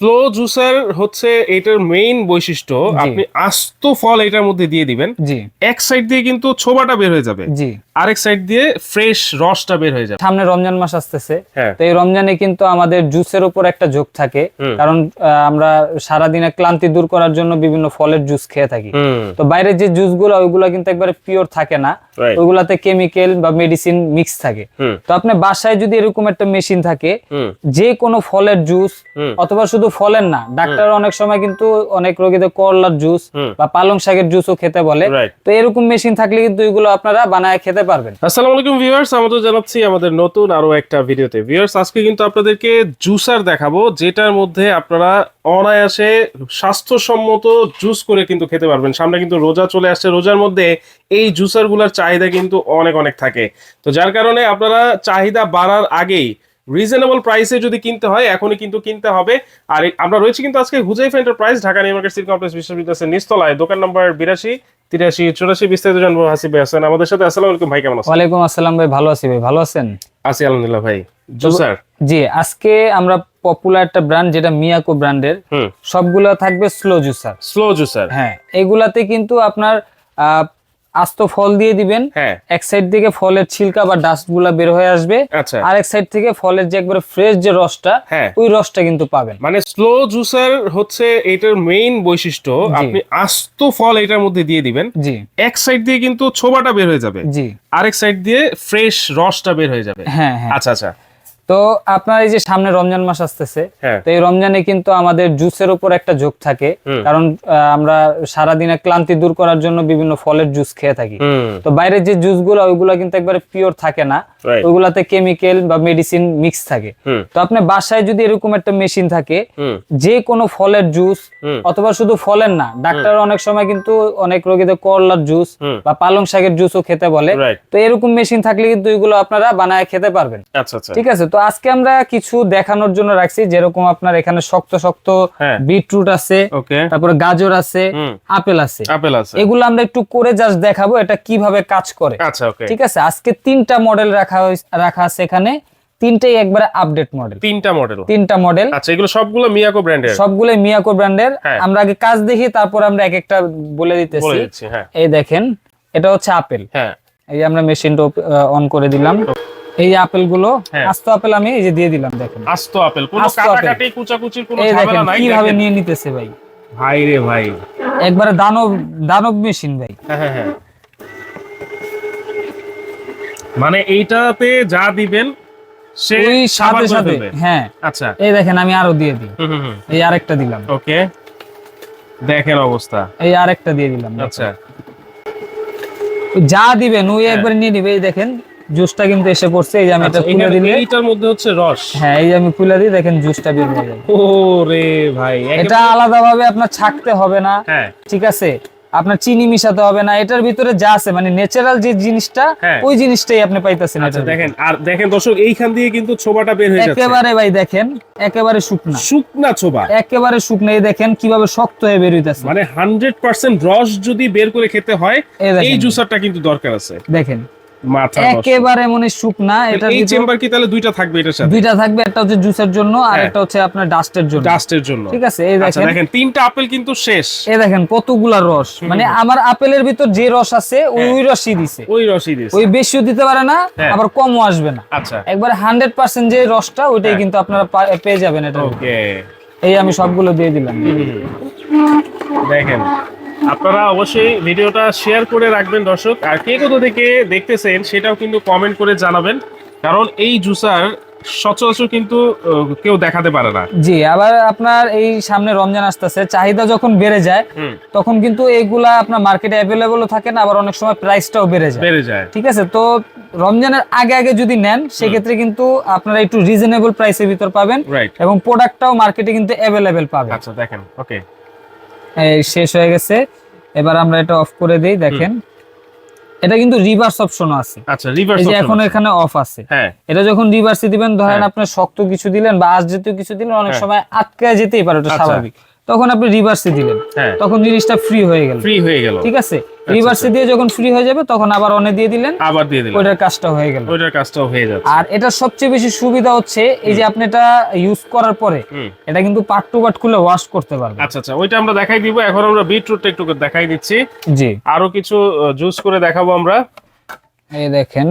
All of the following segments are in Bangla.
স্লো জুসার হচ্ছে এটার মেইন বৈশিষ্ট্য। আপনি আস্ত ফল এটার মধ্যে দিয়ে দিবেন। এক সাইড দিয়ে কিন্তু ছোবাটা বের হয়ে যাবে। আরেক সাইড দিয়ে ফ্রেশ রসটা বের হয়ে যাবে। সামনে রমজান মাস আসতেছে। হ্যাঁ। তো এই রমজানে কিন্তু আমাদের জুসের উপর একটা ঝোঁক থাকে। কারণ আমরা সারাদিনে ক্লান্তি দূর করার জন্য বিভিন্ন ফলের জুস খেয়ে থাকি। তো বাইরের যে জুসগুলো ওইগুলো কিন্তু একবারে পিওর থাকে না. ওইগুলাতে কেমিক্যাল বা মেডিসিন মিক্স থাকে। তো আপনি বাসায় যদি এরকম একটা মেশিন থাকে যে কোনো ফলের জুস অথবা শুধু ফলের না। ডাক্তার অনেক সময় কিন্তু অনেক রোগীদের করলার জুস বা পালং শাকের জুসও খেতে বলে। তো এরকম মেশিন থাকলে কিন্তু এগুলো আপনারা বানায় খেতে পারবেন। আসসালামু আলাইকুম ভিউয়ার্স আমাদের জানাচ্ছি আমাদের নতুন আরও একটা ভিডিওতে। ভিউয়ার্স আজকে কিন্তু আপনাদেরকে জুসার দেখাবো যেটার মধ্যে আপনারা অনায়াসে স্বাস্থ্যসম্মত জুস করে কিন্তু খেতে পারবেন। সামনে কিন্তু রোজা চলে আসছে। রোজার মধ্যে এই জুসারগুলার চাহিদা কিন্তু অনেক অনেক থাকে। তো যার কারণে আপনারা চাহিদা বাড়ার আগেই রিজনেবল প্রাইসে যদি কিনতে হয় এখনই কিন্তু কিনতে হবে। আর আমরা রয়েছি কিন্তু আজকে Huzaif enterprise Dhaka New Market City Complex বিশ্ববিদ্যালয়ের নিস্তলায় দোকান নম্বর বিরাশি তিরাশি চুরাশি বিস্তারিত জানব হাসিব ভাই আছেন আমাদের সাথে আসসালামু আলাইকুম ভাই কেমন আছেন? ওয়ালাইকুম আসসালাম ভাই ভালো আছি ভাই ভালো আছেন? আছি আলহামদুলিল্লাহ ভাই। জুসার জি আজকে আমরা পপুলার একটা ব্র্যান্ড যেটা মিয়াকো ব্র্যান্ডের সবগুলো থাকবে স্লো জুসার স্লো জুসার হ্যাঁ এগুলাতে কিন্তু আপনার আহ, আস্ত ফল দিয়ে দিবেন। হ্যাঁ। এক সাইড থেকে ফলের ছিলকা বা ডাস্টগুলা বের হয়ে আসবে। আর এক সাইড থেকে ফলের যে একবারে ফ্রেশ যে রসটা হ্যাঁ। ওই রসটা কিন্তু পাবেন। মানে স্লো জুসার হচ্ছে এটার মেইন বৈশিষ্ট্য। আপনি আস্ত ফল এটার মধ্যে দিয়ে দিবেন। জি। এক সাইড দিয়ে কিন্তু ছোবাটা বের হয়ে যাবে। জি। আরেক সাইড দিয়ে ফ্রেশ রসটা বের হয়ে যাবে। হ্যাঁ হ্যাঁ। আচ্ছা আচ্ছা। তো আপনার এই যে সামনে রমজান মাস আসতেছে হ্যাঁ। তো এই রমজানে কিন্তু আমাদের জুসের উপর একটা ঝোঁক থাকে। কারণ আমরা সারাদিনে ক্লান্তি দূর করার জন্য বিভিন্ন ফলের জুস খেয়ে থাকি। তো বাইরের যে জুসগুলো ওইগুলো কিন্তু একবারে পিওর থাকে না। ওইগুলাতে কেমিক্যাল বা মেডিসিন মিক্স থাকে। তো আপনার বাসায় যদি এরকম একটা মেশিন থাকে যে কোনো ফলের জুস অথবা শুধু ফলের না ডাক্তার অনেক সময় কিন্তু অনেক রোগীদের করলার জুস বা পালং শাকের জুসও খেতে বলে। তো এরকম মেশিন থাকলে কিন্তু ওইগুলো আপনারা বানায় খেতে পারবেন। আচ্ছা আচ্ছা। ঠিক আছে? তো আজকে আমরা কিছু দেখানোর জন্য রাখছি যেরকম আপনার এখানে শক্ত শক্ত হ্যাঁ। বিটরুট আছে তারপরে গাজর আছে আপেল আছে। আপেল আছে। এগুলো আমরা একটু করে জাস্ট দেখাবো এটা কীভাবে কাজ করে। আচ্ছা ঠিক আছে? আজকে তিনটা মডেল রাখা রাখা আছে এখানে। তিনটাই একবারে আপডেট মডেল তিনটা মডেল তিনটা মডেল আচ্ছা এগুলো সবগুলো মিয়াকো ব্র্যান্ডের সবগুলো মিয়াকো ব্র্যান্ডের। আমরা আগে কাজ দেখি তারপর আমরা এক একটা বলে দিতেছি। হ্যাঁ। এই দেখেন এটা হচ্ছে আপেল। হ্যাঁ। এই আমরা মেশিনটা অন করে দিলাম। এই আপেলগুলো হ্যাঁ। আস্ত আপেল আমি এই যে দিয়ে দিলাম দেখেন। আস্ত আপেল কোনো কাটাকাটি কুচাকুচির কোনো ঝামেলা নাই কীভাবে নিয়ে নিতেছে ভাই। ভাই রে ভাই। একবারে দানব দানব মেশিন ভাই। হ্যাঁ হ্যাঁ মানে এইটাতে যা দিবেন সে ওই সাবার সাথে সাথে হ্যাঁ। আচ্ছা। এই দেখেন আমি আরও দিয়ে দিই। এই আরেকটা দিলাম। ওকে। দেখেন অবস্থা। এই আরেকটা দিয়ে দিলাম আচ্ছা। যা দিবেন ওই একবার নিয়ে নিবে এই দেখেন। জুসটা কিন্তু এসে পড়ছে এই যে আমি এটা আচ্ছা, খুলে দিলে। এইটার মধ্যে হচ্ছে রস। হ্যাঁ এই যে আমি খুলে দিই দেখেন জুসটা বের হয়ে যাবে ও রে ভাই এটা আলাদা ভাবে আপনার ছাকতে হবে না হ্যাঁ। ঠিক আছে? আপনার চিনি মিশাতে হবে না এটার ভিতরে যা আছে মানে ন্যাচারাল যে জিনিসটা হ্যাঁ। ওই জিনিসটাই আপনি পাইতেছেন আচ্ছা দেখেন আর দেখেন দর্শক এইখান দিয়ে কিন্তু ছোবাটা বের হয়ে যাচ্ছে। একেবারে ভাই দেখেন একেবারে শুকনা। শুকনা ছোবা। একেবারে শুকনা এই দেখেন কীভাবে শক্ত হয়ে বের হইতাছে। মানে হান্ড্রেড পার্সেন্ট রস যদি বের করে খেতে হয়। এই জুসারটা কিন্তু দরকার আছে। দেখেন মাথা একেবারে মানে শুকনা এটার এই চেম্বার কি তাহলে দুইটা থাকবে এটার সাথে? দুইটা থাকবে একটা হচ্ছে জুসের জন্য আর হ্যাঁ। একটা হচ্ছে আপনার ডাস্টের জন্য। ডাস্টের জন্য। ঠিক আছে এই আচ্ছা দেখেন। দেখেন তিনটা আপেল কিন্তু শেষ। এই দেখেন কতগুলা রস। মানে আমার আপেলের ভিতর যে রস আছে ওই হ্যাঁ। ওই রসই দিছে। ওই রসই দিয়েছে ওই বেশিও দিতে পারে না হ্যাঁ। আবার কমও আসবে না। আচ্ছা। একবারে হান্ড্রেড পার্সেন্ট যে রসটা ওইটাই। কিন্তু আপনারা পেয়ে যাবেন এটা ওকে। এই আমি সবগুলো দিয়ে দিলাম। দেখেন। আপনারা অবশ্যই ভিডিওটা শেয়ার করে রাখবেন দর্শক। আর কে কোথা থেকে দেখতেছেন সেটাও কিন্তু কমেন্ট করে জানাবেন। কারণ এই জুসার সচরাচর কিন্তু কেউ দেখাতে পারে না। জি আবার আপনার এই সামনে রমজান আসতেছে চাহিদা যখন বেড়ে যায় তখন কিন্তু এইগুলা আপনার মার্কেটে অ্যাভেলেবলও থাকে না আবার অনেক সময় প্রাইসটাও বেড়ে যায়। বেড়ে যায়। ঠিক আছে? তো রমজানের আগে আগে যদি নেন সেক্ষেত্রে কিন্তু আপনারা একটু রিজনেবল প্রাইসের ভিতর পাবেন এবং প্রোডাক্টটাও মার্কেটে কিন্তু অ্যাভেলেবেল পাবেন। আচ্ছা দেখেন ওকে শেষ হয়ে গেছে। এবার আমরা এটা অফ করে দিই দেখেন। এটা কিন্তু রিভার্স অপশনও আছে। আচ্ছা রিভার্স অপশন এখন এখানে অফ আছে। হ্যাঁ। এটা যখন রিভার্সে দিবেন ধরেন আপনি শক্ত কিছু দিলেন বা আজ জাতীয় কিছু দিলেন অনেক হ্যাঁ। সময় আটকে যেতেই পারে ওটা আচ্ছা। স্বাভাবিক। তখন আপনি রিভার্সে দিলেন। হ্যাঁ। তখন জিনিসটা ফ্রি হয়ে গেল। ফ্রি হয়ে গেল। ঠিক আছে? রিভার্সে দিয়ে যখন ফ্রি হয়ে যাবে তখন আবার অনে দিয়ে দিলেন। আবার দিয়ে দিলাম ওইটার কাজটা হয়ে গেল। ওইটার কাজটাও হয়ে যাচ্ছে। আর এটা সবচেয়ে বেশি সুবিধা হচ্ছে এই যে আপনি এটা ইউজ করার পরে এটা কিন্তু পার্ট টু পার্ট খুলে ওয়াশ করতে পারবেন। আচ্ছা আচ্ছা ওইটা আমরা দেখাই দিব। এখন আমরা বিটরুটটা একটু দেখাই দিচ্ছি। জি। আরও কিছু জুস করে দেখাবো আমরা। এই দেখেন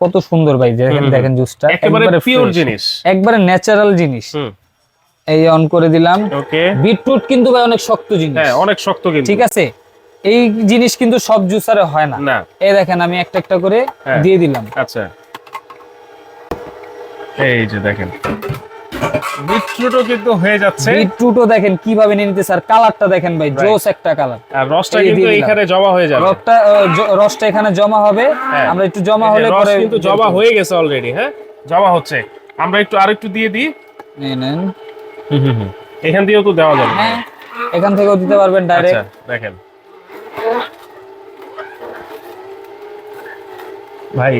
কত সুন্দর ভাই দেখেন দেখেন জুসটা একেবারে পিওর জিনিস। একবারে ন্যাচারাল জিনিস। এই অন করে দিলাম। ওকে বিটরুট কিন্তু ভাই অনেক শক্ত জিনিস। হ্যাঁ অনেক শক্ত কিন্তু। ঠিক আছে? এই জিনিস কিন্তু সব জুসারে হয় না। না। এই দেখেন আমি একটা একটা করে হ্যাঁ। দিয়ে দিলাম। আচ্ছা। এই যে দেখেন। বিটরুটও কিন্তু হয়ে যাচ্ছে। বিটরুটও দেখেন কীভাবে নিয়ে নিতে আর কালারটা দেখেন ভাই জোস একটা কালার। আর রসটা কিন্তু এখানে জমা হয়ে যাবে রসটা রসটা এখানে জমা হবে। হ্যাঁ। আমরা একটু জমা হলে পরে কিন্তু জমা হয়ে গেছে অলরেডি হ্যাঁ? জমা হচ্ছে। আমরা একটু আরেকটু দিয়ে দিই। নেন। এখান দিয়েও তো দেওয়া যাবে। হ্যাঁ এখান থেকেও দিতে পারবেন আচ্ছা ডাইরেক্ট দেখেন। ভাই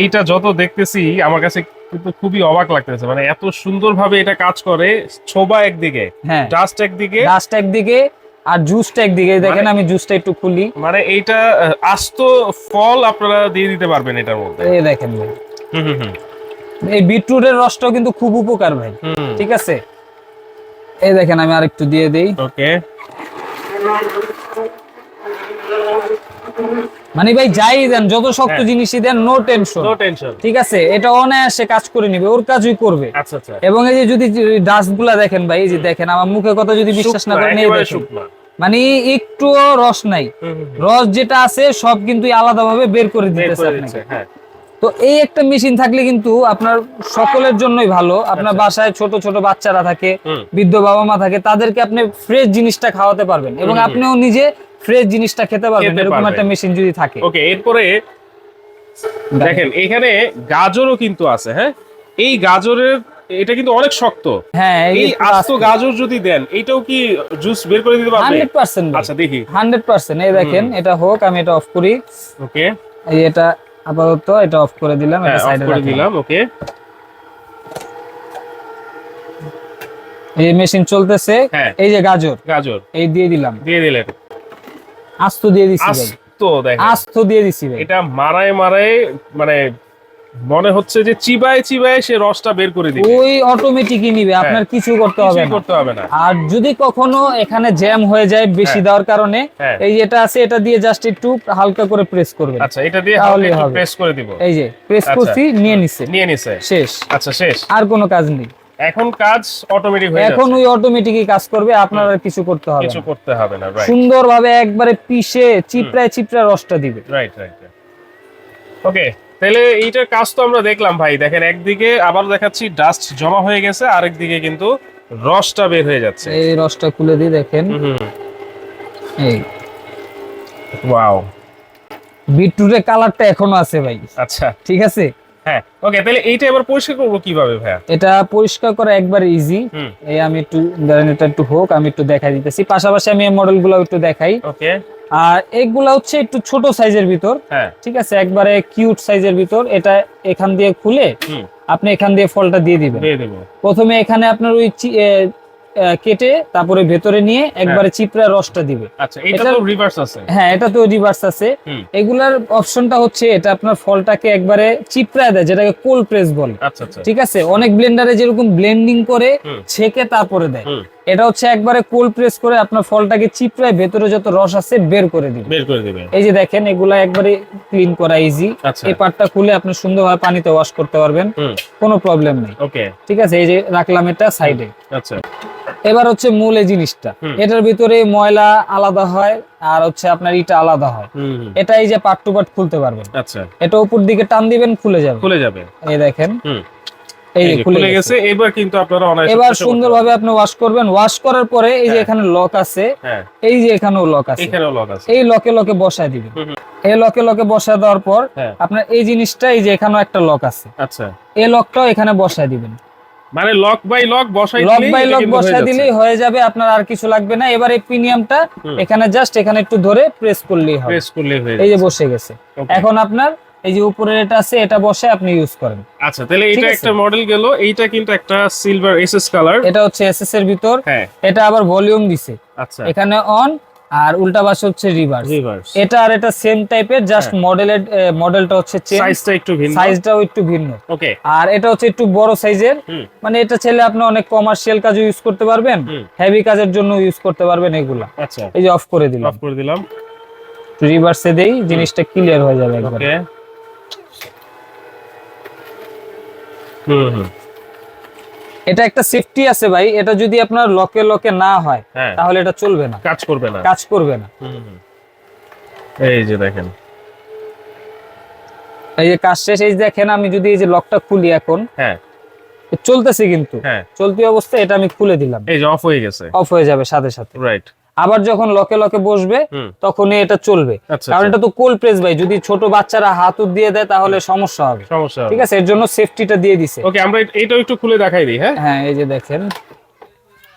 এইটা যত দেখতেছি আমার কাছে কিন্তু খুবই অবাক লাগতেছে। মানে এত সুন্দরভাবে এটা কাজ করে ছোবা একদিকে হ্যাঁ। ডাস্ট একদিকে। ডাস্ট একদিকে আর জুসটা একদিকে। দেখেন মানে- আমি জুসটা একটু খুলি। মানে এইটা আস্ত ফল আপনারা দিয়ে দিতে পারবেন এটার মধ্যে। এই দেখেন ভাই। হুম হুম হুম। এই বিটরুটের রসটাও কিন্তু খুব উপকার ভাই। ঠিক আছে? এই দেখেন আমি আরেকটু দিয়ে দেই। ওকে মানে ভাই যাই দেন যত শক্ত হ্যাঁ। জিনিসই then no tension no tension ঠিক আছে এটা অনায়াসে কাজ করে নিবে ওর কাজই করবে। আচ্ছা আচ্ছা। এবং এই যে যদি ডাস্টগুলা দেখেন ভাই এই যে দেখেন আমার মুখে কথা যদি বিশ্বাস না করেন এই দেখেন। মানে একটু রস নাই। রস যেটা আছে সব কিন্তু আলাদা ভাবে বের করে দিতেছে আপনাকে। হ্যাঁ। তো এই একটা মেশিন থাকলে কিন্তু আপনার সকলের জন্যই ভালো। আপনার আচ্ছা। বাসায় ছোট ছোট বাচ্চারা থাকে বৃদ্ধ বাবা মা থাকে তাদেরকে আপনি ফ্রেশ জিনিসটা খাওয়াতে পারবেন এবং। আপনিও নিজে ফ্রেশ জিনিসটা খেতে পারবেন এরকম একটা মেশিন যদি থাকে। ওকে এরপরে দেখেন। এখানে গাজরও কিন্তু আছে হ্যাঁ? এই গাজরের এটা কিন্তু অনেক শক্ত। হ্যাঁ এই আস্ত গাজর যদি দেন এটাও কি জুস বের করে দিতে পারবে? হান্ড্রেড পার্সেন্ট আচ্ছা দেখি। হান্ড্রেড পার্সেন্ট এই দেখেন এটা হোক আমি এটা অফ করি। ওকে। এই এটা আপাতত এটা অফ করে দিলাম হ্যাঁ এটা সাইডে করে দিলাম ওকে এই মেশিন চলতেছে হ্যাঁ। এই যে গাজর গাজর। এই দিয়ে দিলাম। দিয়ে দিলেন। আস্ত দিয়ে দিছি ভাই। আস্ত দেখেন। আস্ত দিয়ে দিছি ভাই। এটা মারায় মারায় মানে মনে হচ্ছে যে চিবায় চিবায় সে রসটা বের করে দিবে। ওই অটোমেটিকই নিবে আপনার কিছু করতে হবে না। করতে হবে না। আর যদি কখনো এখানে জ্যাম হয়ে যায় বেশি হ্যাঁ। দেওয়ার কারণে হ্যাঁ। এই যেটা আছে এটা দিয়ে জাস্ট একটু হালকা করে প্রেস করবেন। আচ্ছা এটা দিয়ে তাহলেই হবে। প্রেস করে দিব। এই যে প্রেস আচ্ছা। করছি নিয়ে নিছে। নিয়ে নিছে। শেষ। আচ্ছা শেষ। আর কোনো কাজ নেই। এখন কাজ অটোমেটিক হয়ে এখন ওই অটোমেটিকই কাজ করবে আপনার আর কিছু করতে হবে কিছু করতে হবে না রাইট সুন্দরভাবে একবারে পিষে চিপড়ায় চিপড়ায় রসটা দিবে। রাইট রাইট ওকে তাহলে এইটার কাজ তো আমরা দেখলাম ভাই। দেখেন একদিকে আবার দেখাচ্ছি ডাস্ট জমা হয়ে গেছে আরেকদিকে কিন্তু রসটা বের হয়ে যাচ্ছে। এই রসটা খুলে দিয়ে দেখেন। এই। ওয়াও বিটরুটের কালারটা এখনও আছে ভাই। আচ্ছা। ঠিক আছে? হ্যাঁ। ওকে তাহলে এইটা এবার পরিষ্কার করব কীভাবে ভাইয়া? এটা পরিষ্কার করা একবার ইজি এই আমি একটু ধরেন এটা একটু হোক আমি একটু দেখাই দিতেছি। পাশাপাশি আমি এই মডেলগুলো একটু দেখাই। ওকে আর এগুলা হচ্ছে একটু ছোট সাইজের ভিতর। হ্যাঁ। ঠিক আছে? একবারে কিউট সাইজের ভিতর। এটা এখান দিয়ে খুলে আপনি এখান দিয়ে ফলটা দিয়ে দিবেন। প্রথমে এখানে আপনার ওই কেটে তারপরে ভেতরে নিয়ে একবারে চিপড়া রসটা দিবে। আচ্ছা এটা এটা- তো রিভার্স আছে। হ্যাঁ এটা তো রিভার্স আছে। এগুলার অপশনটা হচ্ছে এটা আপনার ফলটাকে একবারে চিপড়ায় দেয় যেটাকে কোল্ড প্রেস বলে। আচ্ছা আচ্ছা। ঠিক আছে? অনেক ব্লেন্ডারে যেরকম ব্লেন্ডিং করে। ছেকে তারপরে দেয়। এটা হচ্ছে একবারে কোল প্রেস করে আপনার ফলটাকে চিপড়ায় ভেতরে যত রস আছে বের করে দিবে বের করে দিবে এই যে দেখেন এগুলা একবারে ক্লিন করা ইজি আচ্ছা। এই পার্টটা খুলে আপনি সুন্দরভাবে পানিতে ওয়াশ করতে পারবেন। কোনো প্রবলেম নেই। ওকে ঠিক আছে এই যে রাখলাম এটা সাইডে আচ্ছা। এবার হচ্ছে মূল এই জিনিসটা। এটার ভিতরে ময়লা আলাদা হয় আর হচ্ছে আপনার ইটা আলাদা হয়। এটা এই যে পাট টু পাট খুলতে পারবেন। আচ্ছা। এটা উপর দিকে টান দিবেন খুলে যাবে। খুলে যাবে। এই দেখেন। হুম। এই খুলে গেছে। এবার কিন্তু আপনারা অনায়াসে এবার সুন্দরভাবে আপনি ওয়াশ করবেন। ওয়াশ করার পরে এই যে হ্যাঁ। এখানে লক আছে হ্যাঁ। এই যে এখানেও লক আছে। এখানেও লক আছে। এই লকে লকে বসায় দিবেন। এই লকে লকে বসায় দেওয়ার পর হ্যাঁ। আপনার এই জিনিসটা এই যে এখানেও একটা লক আছে। আচ্ছা। এই লকটাও এখানে বসায় দিবেন। মানে লক বাই লক বসাই লক বাই লক হয়ে দিলেই হয়ে যাবে আপনার আর কিছু লাগবে না। এবার এই প্রিমিয়ামটা এখানে জাস্ট এখানে একটু ধরে প্রেস করলেই হবে। প্রেস করলেই হয়ে এই যে বসে গেছে। এখন আপনার এই যে উপরে এটা আছে এটা বসে আপনি ইউজ করেন। আচ্ছা তাহলে এটা একটা মডেল গেল এইটা কিন্তু একটা সিলভার এসএস কালার এটা হচ্ছে এসএস এর ভিতর। হ্যাঁ। এটা আবার ভলিউম দিছে। আচ্ছা। এখানে অন আর উল্টা পাশে হচ্ছে রিভার্স রিভার্স এটা আর এটা সেম টাইপের জাস্ট মডেলের মডেলটা হচ্ছে চেঞ্জ সাইজটা একটু ভিন্ন। সাইজটাও একটু ভিন্ন। ওকে আর এটা হচ্ছে একটু বড় সাইজের মানে এটা ছেলে আপনি অনেক কমার্শিয়াল কাজে ইউজ করতে পারবেন। হেভি কাজের জন্য ইউজ করতে পারবেন এগুলা। আচ্ছা। এই যে অফ করে দিলাম। অফ করে দিলাম। রিভার্সে দেই জিনিসটা ক্লিয়ার হয়ে যাবে একবার। এটা একটা সেফটি আছে ভাই এটা যদি আপনার লকে লকে না হয় হ্যাঁ। তাহলে এটা চলবে না। কাজ করবে না। কাজ করবে না। এই যে দেখেন। এই যে কাজ শেষ এই দেখেন আমি যদি এই যে লকটা খুলি এখন হ্যাঁ। চলতেছে কিন্তু। হ্যাঁ। চলতি অবস্থায় এটা আমি খুলে দিলাম। এই যে অফ হয়ে গেছে। অফ হয়ে যাবে সাথে সাথে। রাইট আবার যখন লকে লকে বসবে তখন এটা চলবে। আচ্ছা কারণ আচ্ছা। এটা তো কোল প্রেস ভাই যদি ছোট বাচ্চারা হাত দিয়ে দেয় তাহলে সমস্যা হবে। সমস্যা ঠিক আছে? এর জন্য সেফটিটা দিয়ে দিছে। ওকে আমরা এ- এইটাও একটু খুলে দেখাই দিই হ্যাঁ? হ্যাঁ এই যে দেখেন।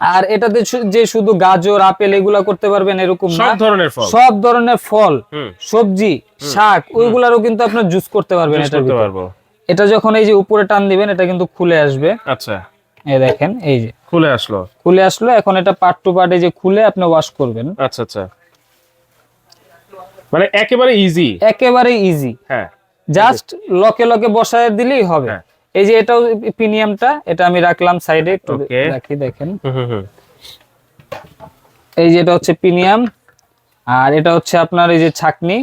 আর এটাতে যে শুধু গাজর আপেল এগুলা করতে পারবেন এরকম না। সব ধরনের ফল। সব ধরনের ফল সবজি শাক ওইগুলারও কিন্তু আপনার জুস করতে পারবেন পারব। এটা যখন এই যে উপরে টান দিবেন এটা কিন্তু খুলে আসবে। আচ্ছা। এই দেখেন এই যে। খুলে আসলো। খুলে আসলো এখন এটা পার্ট টু পার্ট এই যে খুলে আপনি ওয়াশ করবেন। আচ্ছা আচ্ছা। মানে একেবারে ইজি একেবারে ইজি হ্যাঁ। জাস্ট লকে লকে বসায় দিলেই হবে। হ্যাঁ। এই যে এটাও প্রিমিয়ামটা এটা আমি রাখলাম সাইডে একটু রাখি দেখেন। এই যে এটা হচ্ছে প্রিমিয়াম আর এটা হচ্ছে আপনার এই যে ছাকনি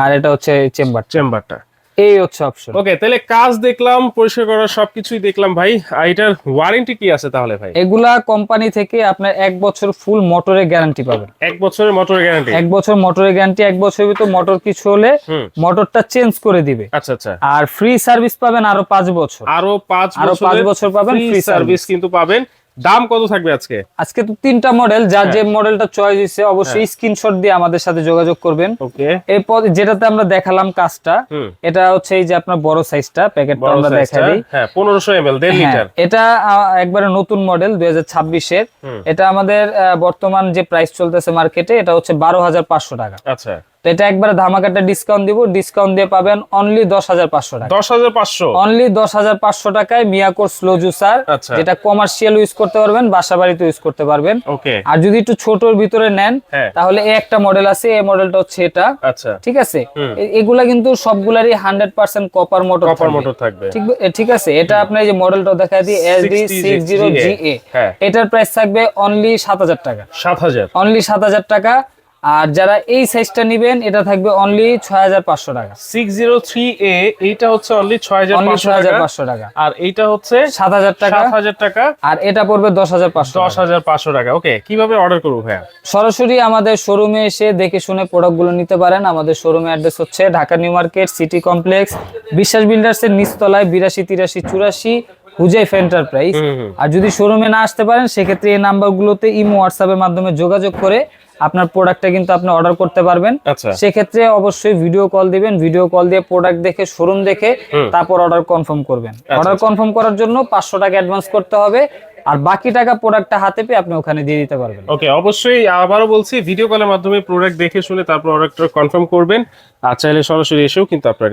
আর এটা হচ্ছে চেম্বার চেম্বারটা এই হচ্ছে অপশন ওকে তাহলে কাজ দেখলাম পরিষ্কার করা সবকিছুই দেখলাম ভাই। আর এটার ওয়ারেন্টি কি আছে তাহলে ভাই? এগুলা কোম্পানি থেকে আপনার এক বছর ফুল মোটরের গ্যারান্টি পাবেন। এক বছরের মোটর গ্যারান্টি এক বছর মোটরের গ্যারান্টি এক বছরের ভিতর মোটর কিছু হলে মোটরটা চেঞ্জ করে দিবে। আচ্ছা আচ্ছা। আর ফ্রি সার্ভিস পাবেন আরও পাঁচ বছর। আরও পাঁচ আরও পাঁচ বছর পাবেন ফ্রি সার্ভিস কিন্তু পাবেন। দাম কত থাকবে আজকে? আজকে তো তিনটা মডেল যার হ্যাঁ। যে মডেলটা চয়েস হয়েছে অবশ্যই স্ক্রিনশট দিয়ে আমাদের সাথে যোগাযোগ করবেন। ওকে। এরপর যেটাতে আমরা দেখালাম কাজটা এটা হচ্ছে এই যে আপনার বড় সাইজটা প্যাকেটটা আমরা দেখাই দিই। হ্যাঁ পনেরোশো এম এল দেড় হ্যাঁ, লিটার। এটা একবারে নতুন মডেল দুই হাজার ছাব্বিশের। এটা আমাদের বর্তমান যে প্রাইস চলতেছে মার্কেটে এটা হচ্ছে বারো হাজার পাঁচশো টাকা। আচ্ছা। তো এটা একবারে ধামাকাটা ডিসকাউন্ট দিব। ডিসকাউন্ট দিয়ে পাবেন অনলি দশ হাজার পাঁচশো টাকা। দশ হাজার পাঁচশো? অনলি দশ হাজার পাঁচশো টাকায় মিয়াকোর স্লো জুসার যেটা কমার্শিয়াল ইউজ করতে পারবেন বাসা বাড়িতে ইউজ করতে পারবেন। আর যদি একটু ছোটর ভিতরে নেন হ্যাঁ। তাহলে এই একটা মডেল আছে এই মডেলটা হচ্ছে এটা। আচ্ছা। ঠিক আছে? এগুলা কিন্তু সবগুলারই hundred percent copper motor copper motor থাকবে। ঠিক আছে? এটা আপনার এই যে মডেলটা দেখা দিই S D six zero G A এটার প্রাইস থাকবে অনলি সাত হাজার টাকা। সাত হাজার। অনলি সাত হাজার টাকা। আর যারা এই সাইজটা নিবেন এটা থাকবে অনলি ছয় হাজার পাঁচশো টাকা। সিক্স জিরো থ্রি এ এইটা হচ্ছে অনলি ছয় হাজার অনলি পাঁচশো ছয় হাজার টাকা পাঁচশো টাকা। আর এইটা হচ্ছে সাত হাজার টাকা। টাকা। আর এটা পড়বে দশ হাজার পাঁচশো দশ হাজার পাঁচশো টাকা। ওকে কীভাবে অর্ডার করব ভাইয়া? সরাসরি আমাদের শোরুমে এসে দেখে শুনে প্রোডাক্টগুলো নিতে পারেন। আমাদের শোরুমে অ্যাড্রেস হচ্ছে Dhaka New Market City Complex Biswas বিল্ডার্সের নিচতলায় বিরাশি তিরাশি চুরাশি হুজাইফ এন্টারপ্রাইজ আর যদি শোরুমে না আসতে পারেন সেক্ষেত্রে এই নাম্বারগুলোতে ইমো হোয়াটসঅ্যাপের মাধ্যমে যোগাযোগ করে আপনার প্রোডাক্টটা কিন্তু আপনি অর্ডার করতে পারবেন। আচ্ছা। সেক্ষেত্রে অবশ্যই ভিডিও কল দিবেন ভিডিও কল দিয়ে প্রোডাক্ট দেখে শোরুম দেখে তারপর অর্ডার কনফার্ম করবেন। অর্ডার কনফার্ম করার জন্য পাঁচশো টাকা অ্যাডভান্স করতে হবে আর বাকি টাকা প্রোডাক্টটা হাতে পেয়ে আপনি ওখানে দিয়ে দিতে পারবেন। ওকে অবশ্যই আবারও বলছি ভিডিও কলের মাধ্যমে প্রোডাক্ট দেখে শুনে তারপর অর্ডারটা কনফার্ম করবেন। আর চাইলে সরাসরি এসেও কিন্তু আপনারা